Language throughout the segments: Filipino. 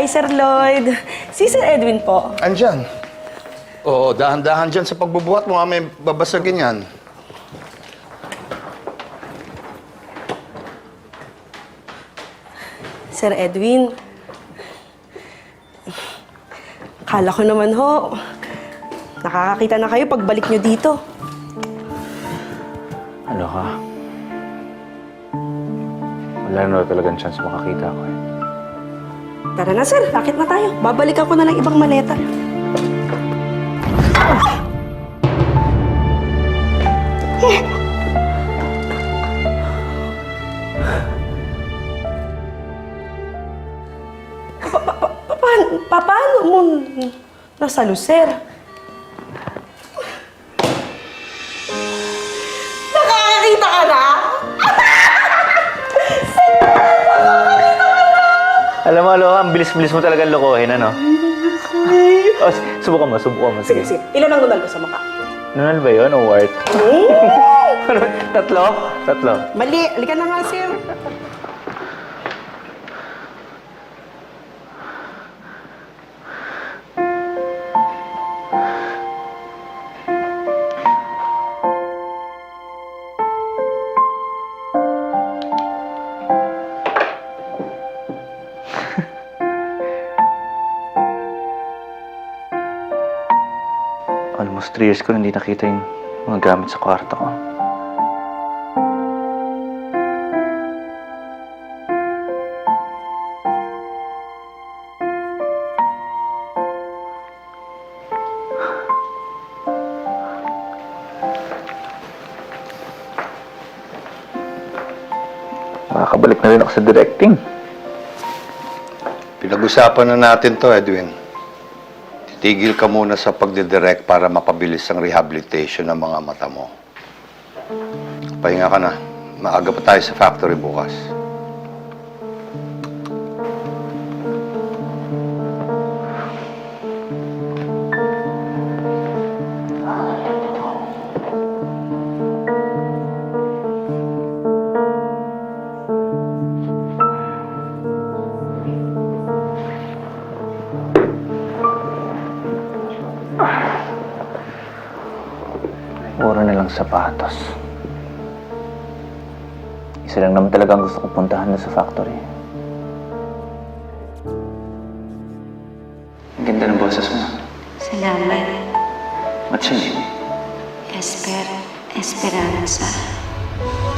Hi, Sir Lloyd. Si Sir Edwin po. Andyan. Oo, dahan-dahan dyan sa pagbubuhat mo, ha? may babasagin yan. Sir Edwin. Kala ko naman ho, nakakakita na kayo pagbalik nyo dito. Ano ka? Wala na talagang chance makakita ko eh. Tara na, sir. Bakit na tayo? Babalikan ko na lang ibang maleta. Pa- pa- pa- paano mo nasa lucer? Alam mo, Aloha, ang bilis-bilis mo talaga lokohin, ano? oh, s- subukan mo, subukan mo. Sige, Sige. sige. Ilan ang nunal ko sa mukha? Nunal ba yun o wart? Tatlo? Tatlo. Mali. Halika na nga, sir. Almost three years ko hindi nakita yung mga gamit sa kwarto ko. Makakabalik na rin ako sa directing. Pinag-usapan na natin to, Edwin. Titigil ka muna sa pagdidirect para mapabilis ang rehabilitation ng mga mata mo. Pahinga ka na. Maaga pa tayo sa factory bukas. Sapatos. Isa lang naman talaga ang gusto kong puntahan na sa factory. Ang ganda ng boses mo. Salamat. What's your name? Esper, Esperanza.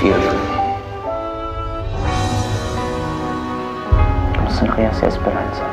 Beautiful. Kamusta na kaya si Esperanza?